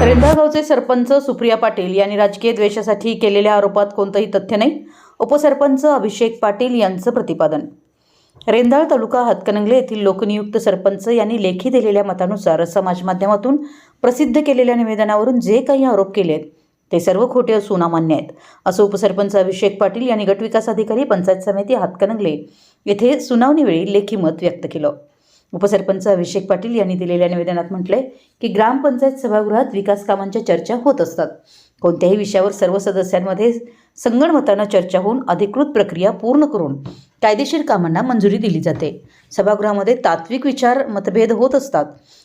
गावचे सरपंच सुप्रिया पाटील यांनी राजकीय द्वेषासाठी केलेल्या आरोपात कोणतंही तथ्य नाही. उपसरपंच अभिषेक पाटील यांचं प्रतिपादन. रेंदाळ तालुका हातकणंगले येथील लोकनियुक्त सरपंच यांनी लेखी दिलेल्या मतानुसार समाज माध्यमातून प्रसिद्ध केलेल्या निवेदनावरून जे काही आरोप केले आहेत ते सर्व खोटे असून अमान्य आहेत. असं उपसरपंच अभिषेक पाटील यांनी गटविकास अधिकारी पंचायत समिती हातकणंगले येथे सुनावणीवेळी लेखी मत व्यक्त केलं. उपसरपंच अभिषेक पाटील यांनी दिलेल्या निवेदनात म्हटलंय की ग्रामपंचायत सभागृहात विकास कामांच्या चर्चा होत असतात. कोणत्याही विषयावर सर्व सदस्यांमध्ये संगणमतानं चर्चा होऊन अधिकृत प्रक्रिया पूर्ण करून कायदेशीर कामांना मंजुरी दिली जाते. सभागृहामध्ये तात्विक विचार मतभेद होत असतात.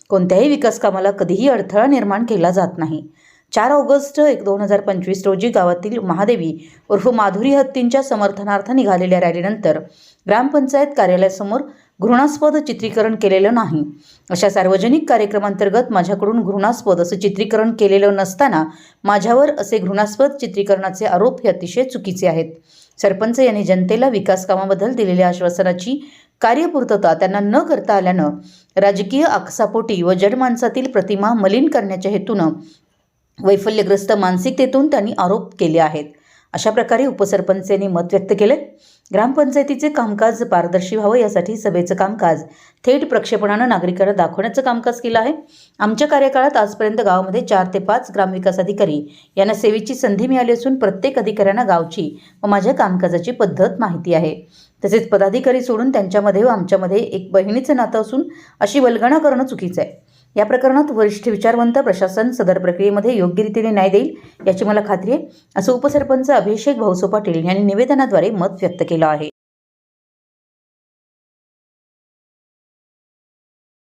कोणत्याही विकास कामाला कधीही अडथळा निर्माण केला जात नाही. चार ऑगस्ट एक दोन हजार पंचवीस रोजी गावातील महादेवी उर्फ माधुरी हत्तींच्या समर्थनार्थ निघालेल्या रॅलीनंतर ग्रामपंचायत कार्यालयासमोर घृणास्पद चित्रीकरण केलेलं नाही. अशा सार्वजनिक कार्यक्रमांतर्गत माझ्याकडून घृणास्पद असं चित्रीकरण केलेलं नसताना माझ्यावर असे घृणास्पद चित्रीकरणाचे आरोप हे अतिशय चुकीचे आहेत. सरपंच यांनी जनतेला विकास कामाबद्दल दिलेल्या आश्वासनाची कार्यपूर्तता त्यांना न करता आल्यानं राजकीय आकसापोटी व जडमाणसातील प्रतिमा मलिन करण्याच्या हेतूनं वैफल्यग्रस्त मानसिकतेतून त्यांनी आरोप केले आहेत. अशा प्रकारे उपसरपंच यांनी मत व्यक्त केले. ग्रामपंचायतीचे कामकाज पारदर्शी व्हावं यासाठी सभेचं कामकाज थेट प्रक्षेपणानं नागरिकांना दाखवण्याचं कामकाज केलं आहे. आमच्या कार्यकाळात आजपर्यंत गावामध्ये चार ते पाच ग्रामविकास अधिकारी यांना सेवेची संधी मिळाली असून प्रत्येक अधिकाऱ्यांना गावची व माझ्या कामकाजाची पद्धत माहिती आहे. तसेच पदाधिकारी सोडून त्यांच्यामध्ये व आमच्यामध्ये एक बहिणीचं नातं असून अशी वल्गणा करणं चुकीचं आहे. या प्रकरणात वरिष्ठ विचारवंत प्रशासन सदर प्रक्रियेमध्ये योग्य रीतीने न्याय देईल याची मला खात्री आहे असं उपसरपंच अभिषेक भाऊसो पाटील यांनी निवेदनाद्वारे मत व्यक्त केलं आहे.